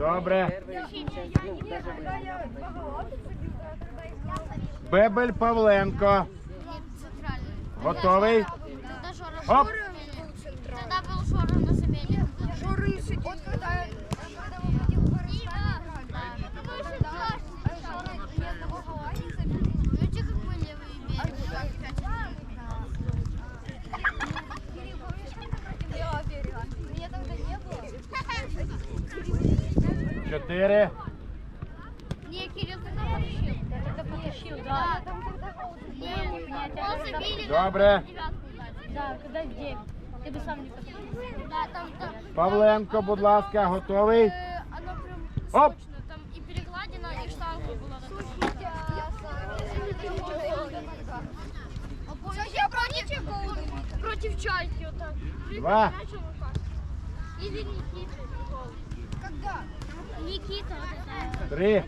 Добре. Бебель Павленко. Готовий? Оп. Тогда был Жора на замене. Жоришить. От Чотири. Ні, Кирил, ти потащив. Ти потащив, да. Ні, ні, Добре. Да, коли дев'ять. Ти би сам не потащив. Да, там, там. Павленко, будь ласка, готовий? Оно прям Оп! сочно. Там і перегладина, і штанга була. А я против, против чайки вот так. Два. И Никиты. Когда? Никита. вот это. Три.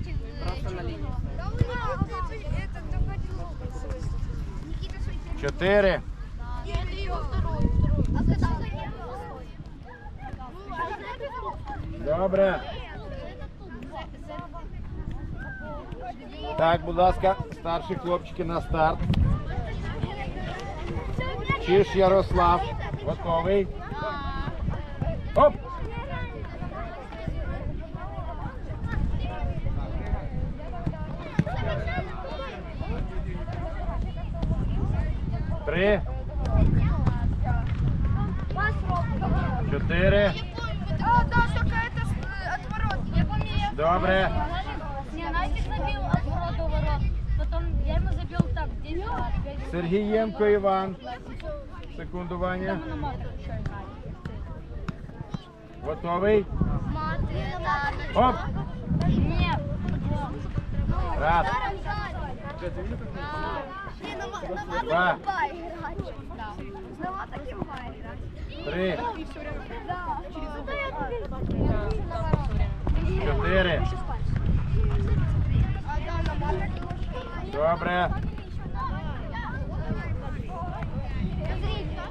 Да у Никиты это доходило. Никита Швейцарь. Чотири. Это его второй. второй. А когда за ним? Добре. Так, будь ласка, старші хлопчики на старт. Чиш Ярослав. Готовий. Оп! Так, 10 раз. пять. Сергієнко Іван. Секунду, Ваня. Там на марку. Готовий? Оп! Раз. Не, на ма- на Два. мата любая играть. Да. На мата любая играть. Три. Чотири. Добре.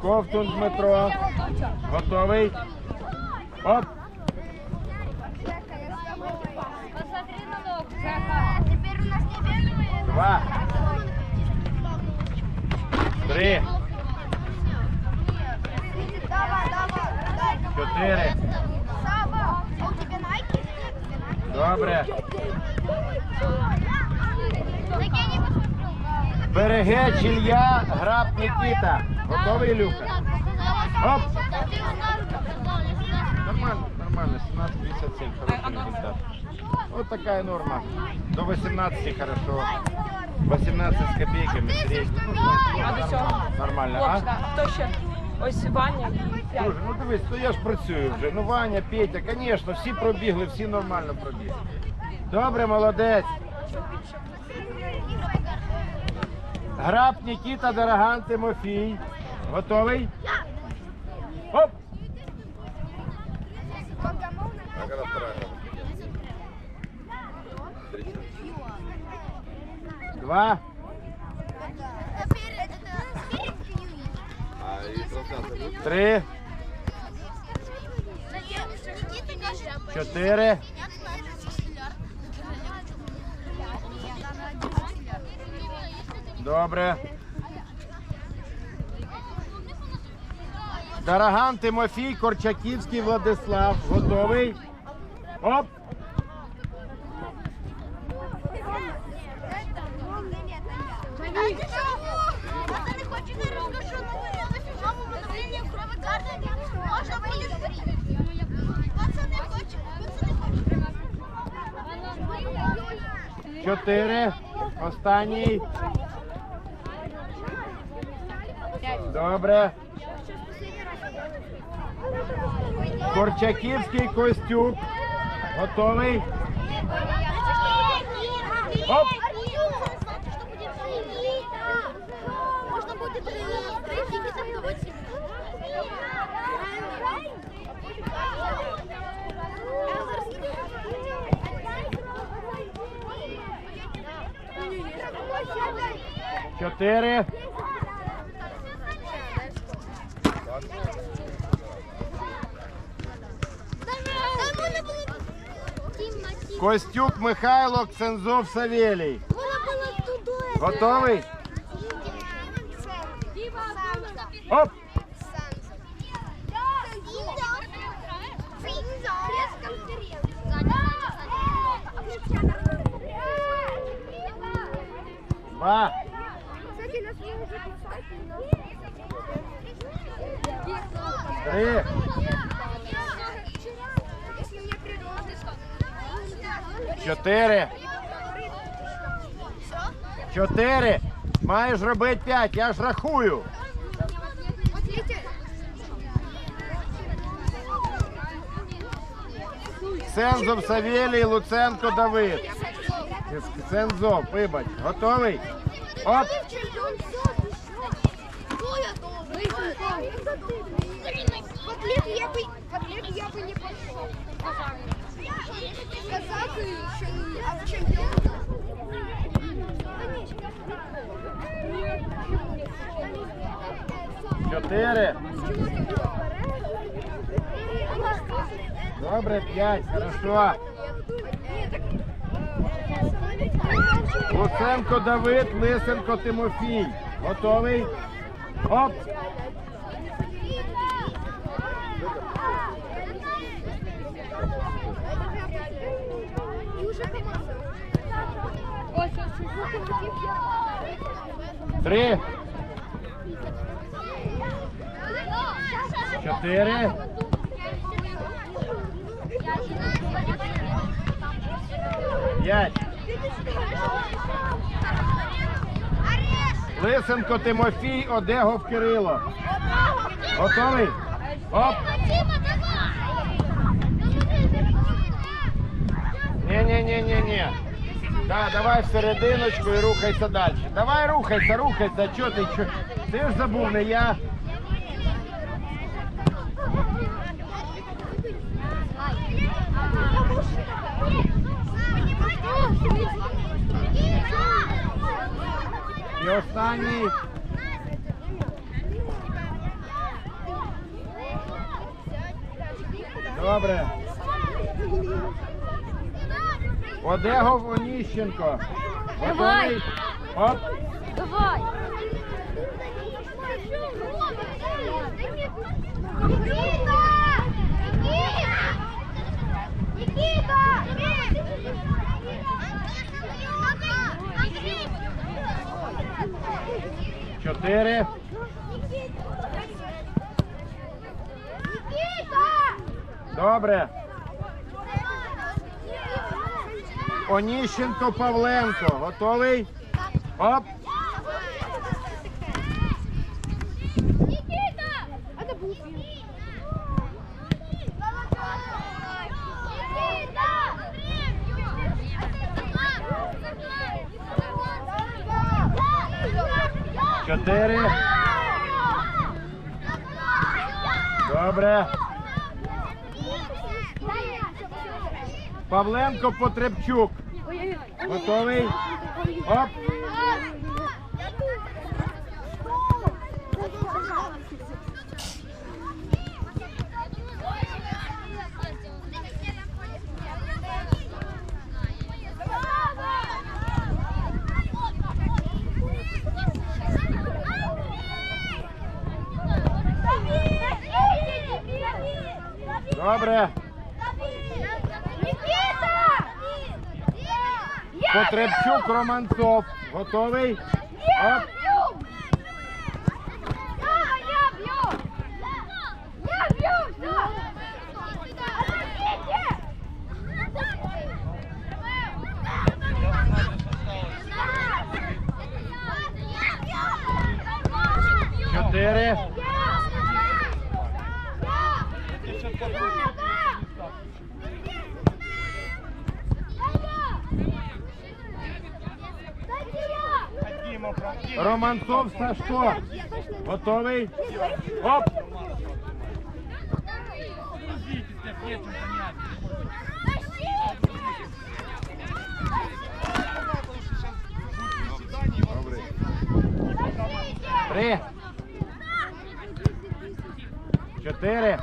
Ковтун Дмитро. Готовий? Оп! Два. Три. Чотири. Добре. Так я не посмотрел. Граб Нікіта. Готовий, Люка? Оп! Нормально, нормально. 17.57, хороший результат. Вот такая норма. До 18 хорошо. 18 с копейками. средний. Ну, А до цього? Нормально. А? а хто ще? Ось Ваня. Друже, ну дивись, то я ж працюю вже. Ну Ваня, Петя, звісно, всі пробігли, всі нормально пробігли. Добре, молодець. Граб Нікіта Дороган Тимофій. Готовий? Оп! Два. Три. Чотири. Добре. Дороган Тимофій, Корчаківський Владислав. Готовий? Оп! Чотири. Останній. Добре. Корчаківський Костюк. Готовий? Оп! Чотири. Костюк Михайло, Ксензов Савєлій. Готовий? Оп! Чотири. Чотири. Маєш робити п'ять, я ж рахую. Ксензов Савєлій, Луценко Давид. Ксензов, вибач. Готовий? Оп! Котлет я бы, не пошел. Казахи еще не, а. Чотири. Добре, п'ять. Хорошо. Луценко Давид, Лисенко Тимофій. Готовий? Оп! Три. Чотири. П'ять. Лисенко Тимофій, Одегов Кирило. Готовий? Оп! Ні-ні-ні-ні-ні. Да, давай в серединочку і рухайся далі. Давай рухайся, рухайся. Чо ти? Чо? Ти ж забув, не я. І останній. Добре. Одегов Оніщенко. Готовий? Оп. Давай. Чотири. Добре. Оніщенко Павленко. Готовий? Оп. Чотири. Добре. Павленко Потребчук. Готовий? Оп. Потребчук Романцов. Готовий? Оп. Чотири. Романцов Сашко. Готовий? Оп! Три. Чотири.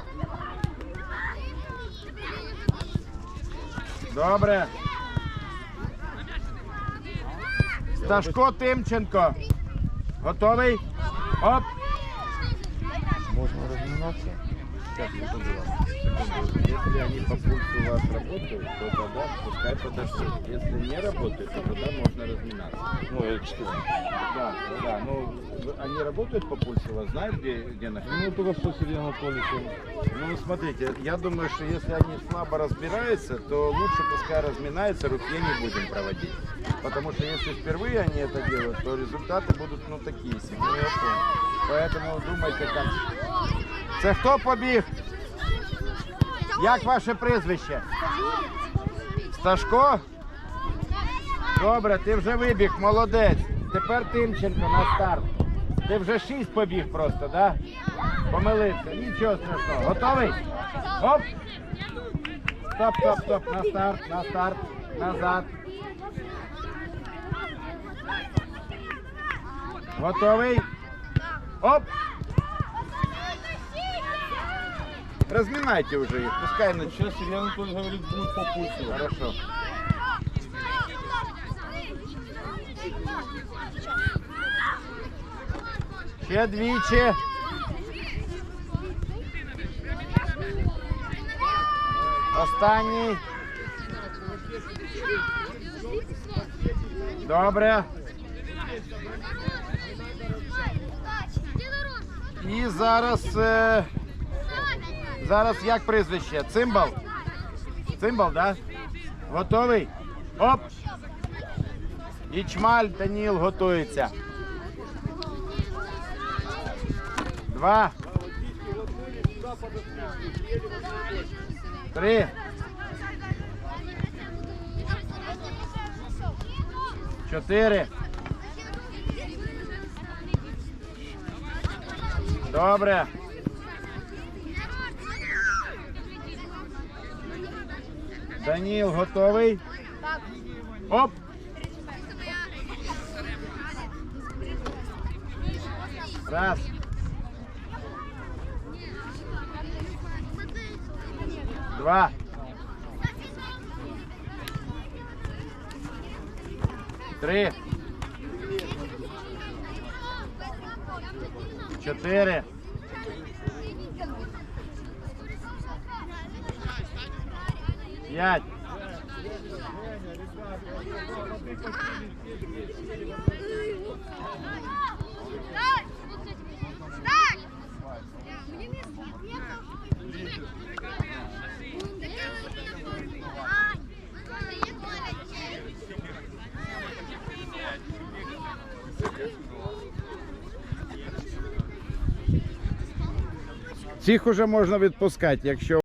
Добре. Сташко Тимченко. Готовий? Оп. Можно разминаться? Если они по пульсу у вас работают, то тогда пускай подождут. Если не работают, то тогда можно разминаться. Ну, это Да, да. Ну, они работают по пульсу у вас? Знают, где, где находятся? Ну, только что Сергей Анатольевич. Ну, смотрите, я думаю, что если они слабо разбираются, то лучше пускай разминаются, рукье не будем проводить. Потому что если впервые они это делают, то результаты будут, ну, такие себе. Поэтому думайте как. Це хто побіг? Як ваше прізвище? Сташко? Добре, ти вже вибіг, молодець. Тепер Тимченко на старт. Ти вже шість побіг просто, так? Да? Помилився. Нічого страшного. Готовий? Оп! Стоп, стоп, стоп. На старт, на старт. Назад. Готовий? Оп! Разминайте уже их, пускай начнут. Сейчас Сергей Анатольевич говорит, будет по пульсу. Хорошо. Ще двічі. Останній. Добре. І зараз. Е... Зараз як прізвище? Цимбал? Цимбал, да? Готовий? Оп! Ічмаль Даніл готується. Два. Три. Чотири. Добре. Даніл готовий? Оп! Раз. Два. Три. Чотири. П'ять. Уже можна відпускати, якщо